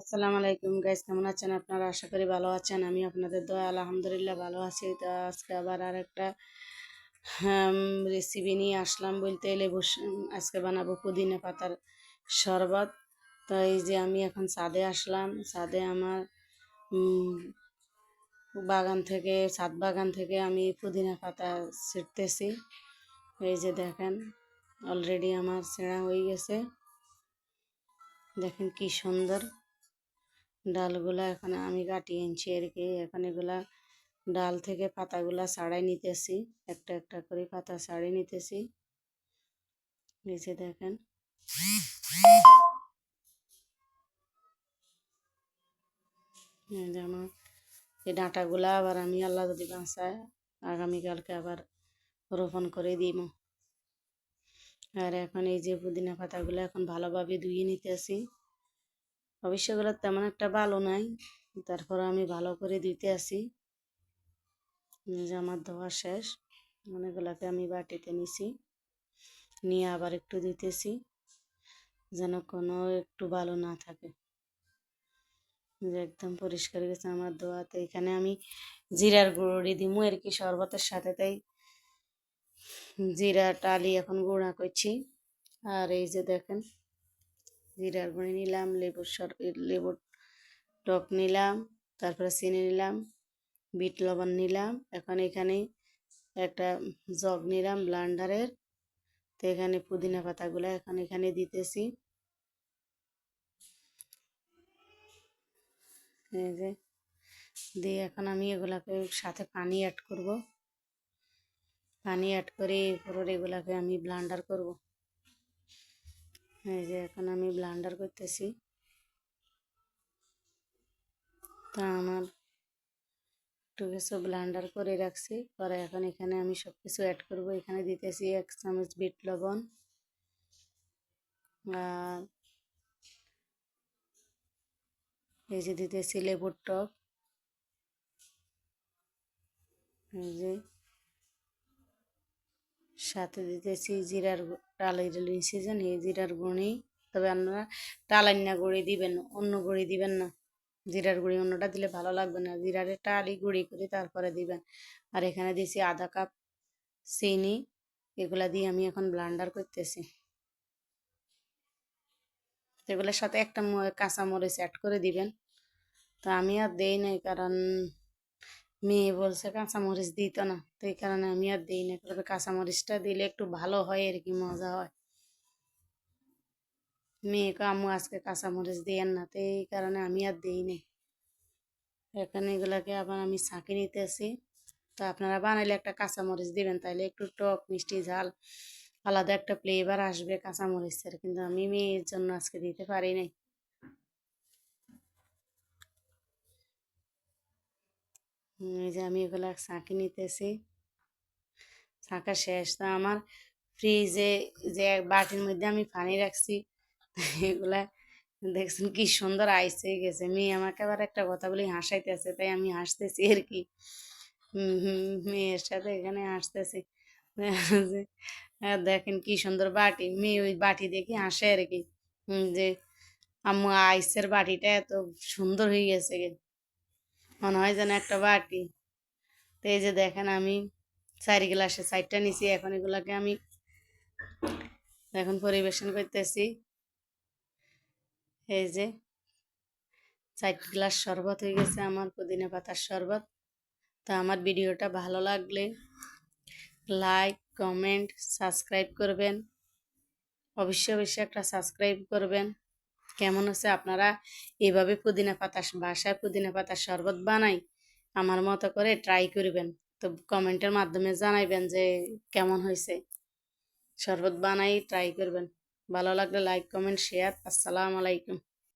আসসালামু আলাইকুম গাইস কেমন আছেন আপনারা? আশা করি ভালো আছেন। আমি আপনাদের দোয়া, আলহামদুলিল্লাহ ভালো আছি। তো আজকে আবার আর একটা রেসিপি নিয়ে আসলাম বলতে লেবু আজকে বানাবো পুদিনা পাতার শরবত। তো এই যে আমি এখন ছাদে আসলাম। ছাদে আমার বাগান থেকে, ছাদ বাগান থেকে আমি পুদিনা পাতা ছিটতেছি। এই যে দেখেন অলরেডি আমার ছেঁড়া হয়ে গেছে। দেখেন কি সুন্দর। ডালগুলা এখানে আমি কাটিয়ে আনছি আর কি। এখন এগুলা ডাল থেকে পাতাগুলা ছাড়াই নিতেছি। একটা একটা করে পাতা ছাড়িয়ে নিতেছি। নিচে দেখেন। আমার এই ডাঁটাগুলা আবার আমি আল্লাহ যদি বাঁচায়, আগামীকালকে আবার রোপণ করে দিব। আর এখন এই যে পুদিনা পাতাগুলো এখন ভালোভাবে ধুয়ে নিতেছি। অবশ্য এগুলো তেমন একটা ভালো নাই। তারপর আমি ভালো করে দিতে আসি। যে আমার ধোয়া শেষ। অনেকগুলোকে আমি বাটিতে নিছি। নিয়ে আবার একটু দিতেছি যেন কোনো একটু ভালো না থাকে। যে একদম পরিষ্কার গেছে আমার ধোয়াতে এখানে আমি জিরার গুঁড়ি দিমু। আর কি শরবতের সাথে তাই জিরা টালি এখন গুঁড়া করছি। আর এই যে দেখেন জিরার গুঁড়ি নিলাম, লেবুর সর লেবুর টক নিলাম, তারপরে চিনি নিলাম, বিট লবণ নিলাম। এখন এখানে একটা জগ নিলাম ব্লান্ডারের। তো এখানে পুদিনা পাতাগুলো এখন এখানে দিতেছি। যে, দিয়ে এখন আমি এগুলাকে সাথে পানি অ্যাড করব। পানি অ্যাড করে এগুলাকে আমি ব্লান্ডার করব। এই যে এখন আমি ব্লান্ডার করতেছি। তা আমার একটু কিছু ব্লান্ডার করে রাখছি। পরে এখন এখানে আমি সব কিছু অ্যাড করব। এখানে দিতেছি এক চামচ বিট লবণ আর এই যে দিতেছি লেবুর টক। এই যে সাথে দিতেছি জিরার টালের সিজন, এই জিরার গুঁড়ি। তবে আপনারা টালান্না গুঁড়ি দিবেন, অন্য গুঁড়ি দিবেন না। জিরার গুঁড়ি অন্যটা দিলে ভালো লাগবে না। জিরারে টালি গুঁড়ি করে তারপরে দিবেন। আর এখানে দিয়েছি আধা কাপ চিনি, এগুলা দিয়ে আমি এখন ব্লান্ডার করতেছি। এগুলোর সাথে একটা ম- কাঁচা অ্যাড করে দিবেন। তো আমি আর দেই নাই, কারণ মেয়ে বলছে, কাঁচামরিচ দিত না। তো এই কারণে আমি আর দিই না। তবে কাঁচামরিচটা দিলে একটু ভালো হয়, আর কি মজা হয়। মেয়েকে আম্মু, আজকে কাঁচামরিচ দিয়েন না। তো এই কারণে আমি আর দিই নাই এখানে এগুলাকে আবার আমি ছাঁকি নিতেছি। তো আপনারা বানাইলে একটা কাঁচা মরিচ দিবেন তাহলে একটু টক, মিষ্টি, ঝাল, আলাদা একটা ফ্লেভার আসবে কাঁচামরিচের। কিন্তু আমি মেয়ের জন্য আজকে দিতে পারি নাই। এই যে আমি এগুলা ছাঁকি নিতেছি। ছাঁকা শেষ। তো আমার ফ্রিজে যে এক বাটির মধ্যে আমি পানি রাখছি এগুলা দেখছেন কি সুন্দর আইস গেছে। মেয়ে আমাকে আবার একটা কথা বলি হাসাইতেছে তাই আমি হাসতেছি আর কি। হুম, হুম, মেয়ের সাথে এখানে হাসতেছি। দেখেন কি সুন্দর বাটি। মেয়ে ওই বাটি দেখি হাসে আর কি। যে আম্মু আইসের বাটিটা এত সুন্দর হয়ে গেছে। মনে হয় যেন একটা বাটি। তো এই যে দেখেন আমি চারি গ্লাসে চারটা নিছি, এখন এগুলাকে আমি এখন পরিবেশন করতেছি। এই যে চার গ্লাস শরবত হয়ে গেছে আমার, পুদিনা পাতার শরবত। তা আমার ভিডিওটা ভালো লাগলে লাইক, কমেন্ট, সাবস্ক্রাইব করবেন। অবশ্যই অবশ্যই একটা সাবস্ক্রাইব করবেন। কেমন হচ্ছে? আপনারা এভাবে পুদিনা পাতা বাসায় পুদিনা পাতার শরবত বানাই, আমার মতো করে ট্রাই করবেন। তো কমেন্টের মাধ্যমে জানাইবেন যে কেমন হয়েছে শরবত বানাই ট্রাই করবেন। ভালো লাগলে লাইক কমেন্ট শেয়ার আসসালামু আলাইকুম।